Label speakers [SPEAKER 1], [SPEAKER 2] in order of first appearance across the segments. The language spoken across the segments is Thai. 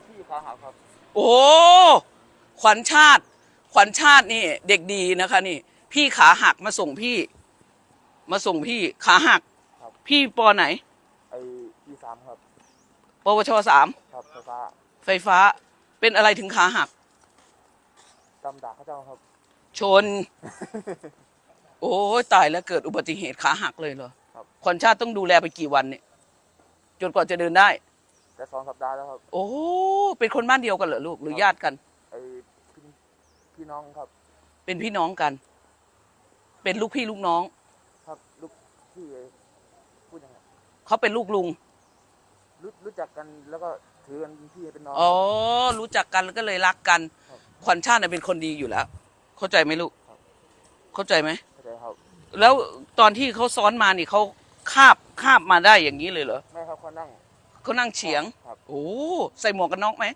[SPEAKER 1] ครับพี่ขาหักครับ
[SPEAKER 2] โอ้ขวัญชาติ ขวัญชาตินี่ เด็กดีนะคะ นี่ พี่ขาหักมาส่งพี่ มาส่งพี่ขาหัก
[SPEAKER 1] ครับ
[SPEAKER 2] พี่ปอไหน
[SPEAKER 1] ไอ้พี่สามครับ
[SPEAKER 2] ปวชสาม
[SPEAKER 1] ครับไฟฟ้า
[SPEAKER 2] ไฟฟ้า เป็นอะไรถึงขาหัก
[SPEAKER 1] ตำด่าเขาเจ้าครับ
[SPEAKER 2] ชน โอ้ยตายแล้วเกิดอุบัติเหตุขาหักเลยเหรอ
[SPEAKER 1] ครับ
[SPEAKER 2] ขวัญชาติต้องดูแลไปกี่วันเนี่ย จนกว่าจะเดินได้
[SPEAKER 1] แต่สองสัปดาห์แล้วครับ
[SPEAKER 2] โอ้เป็นคนบ้านเดียวกันเหรอลูกหรือญาติกัน
[SPEAKER 1] ไอ้พี่พี่น้องครับ
[SPEAKER 2] เป็นพี่น้องกัน เป็นลูกพี่ลูกน้อง
[SPEAKER 1] ครับลูกพี่ไอ้พูดยังไง
[SPEAKER 2] เขาเป็นลูกลุง
[SPEAKER 1] รู้รู้จักกันแล้วก็ถือกันเป็นพี่เป็นน้อง
[SPEAKER 2] อ๋อรู้จักกันแล้วก็เลยรักกัน
[SPEAKER 1] ครับ
[SPEAKER 2] ขวัญชาติน่ะเป็นคนดีอยู่แล้ว เข้าใจไหมลูก
[SPEAKER 1] ครับ
[SPEAKER 2] เข้าใจไหม
[SPEAKER 1] เข้าใจครับ
[SPEAKER 2] แล้วตอนที่เขาซ้อนมานี่เขาคาบคาบมาได้อย่างนี้เลยเหรอ
[SPEAKER 1] ไม่ครับเขานั่ง
[SPEAKER 2] เขานั่งเฉียง
[SPEAKER 1] ครับ
[SPEAKER 2] โอ้ใส่หมวกกันน็อกไหม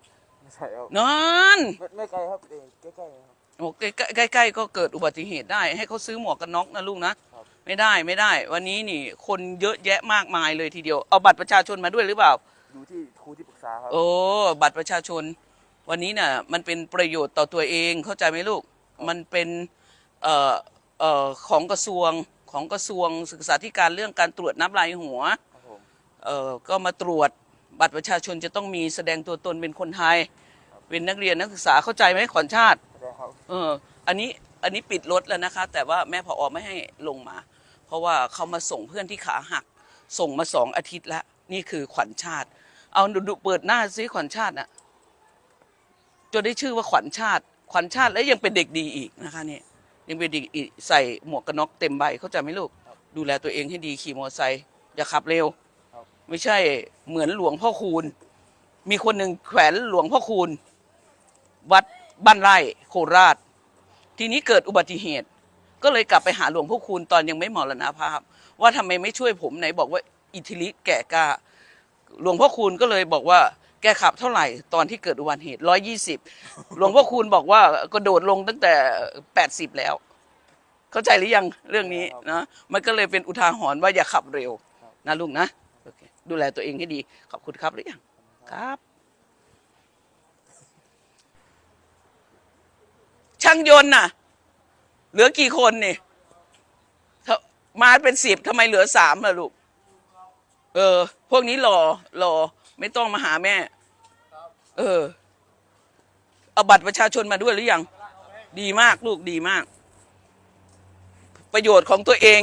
[SPEAKER 1] ไม่ใช่ครับ
[SPEAKER 2] นั่น
[SPEAKER 1] ไม่ไม่ไกลครับเองใกล้ๆครับ
[SPEAKER 2] โอ้ใกล้ใกล้ใกล้ๆก็เกิดอุบัติเหตุได้ ให้เขาซื้อหมวกกันน็อกนะลูกนะ
[SPEAKER 1] ครับ
[SPEAKER 2] ไม่ได้ไม่ได้ วันนี้นี่คนเยอะแยะมากมายเลยทีเดียว เอาบัตรประชาชนมาด้วยหรือเปล่า
[SPEAKER 1] อยู่ที่ครูที่ปรึกษาครับ
[SPEAKER 2] โอ้ บัตรประชาชน วันนี้น่ะ มันเป็นประโยชน์ต่อตัวเองเข้าใจไหมลูก มันเป็นเอ่อเอ่อของกระทรวงของกระทรวงศึกษาธิการเรื่องการตรวจนับลายหัว
[SPEAKER 1] ครับผม
[SPEAKER 2] เอ่อ ก็มาตรวจบัตรประชาชนจะต้องมีแสดงตัวตนเป็นคนไทย เป็นนักเรียนนักศึกษาเข้าใจไหมขวัญชาติ
[SPEAKER 1] เข้าใจครับ
[SPEAKER 2] เอออันนี้อันนี้ปิดรถแล้วนะคะ แต่ว่าแม่พออไม่ให้ลงมา เพราะว่าเขามาส่งเพื่อนที่ขาหัก ส่งมาสองอาทิตย์แล้วนี่คือขวัญชาติ เอาดูดูเปิดหน้าซิขวัญชาติน่ะจนได้ชื่อว่าขวัญชาติ ขวัญชาติแล้วยังเป็นเด็กดีอีกนะคะเนี่ยยังเป็นเด็กอีกใส่หมวกกันน็อกเต็มใบเข้าใจไหมลูก ดูแลตัวเองให้ดีขี่มอเตอร์ไซค์อย่าขับเร็ว
[SPEAKER 1] ครับ
[SPEAKER 2] ไม่ใช่เหมือนหลวงพ่อคูณ มีคนหนึ่งแขวนหลวงพ่อคูณ วัดบ้านไร่โคราช ทีนี้เกิดอุบัติเหตุ ก็เลยกลับไปหาหลวงพ่อคูณตอนยังไม่มรณภาพ ว่าทำไมไม่ช่วยผมไหนบอกว่าอิทธิฤทธิ์แก่กล้าหลวงพ่อคูณก็เลยบอกว่าแกขับเท่าไหร่ตอนที่เกิดอุบัติเหตุร้อยยี่สิบหลวงพ่อคูณบอกว่ากระโดดลงตั้งแต่แปดสิบแล้ว เข้าใจหรือยังเรื่องนี้นะมันก็เลยเป็นอุทาหรณ์ว่าอย่าขับเร็วนะลุงนะ ดูแลตัวเองให้ดี ขอบคุณครับหรือยังครับ ช่างยนต์น่ะ เหลือกี่คนนี่มาเป็นสิบทำไมเหลือสามล่ะลูก เออ พวกนี้รอรอไม่ต้องมาหาแม่ เออ เอาบัตรประชาชนมาด้วยหรือยัง ดีมากลูกดีมาก ประโยชน์ของตัวเอง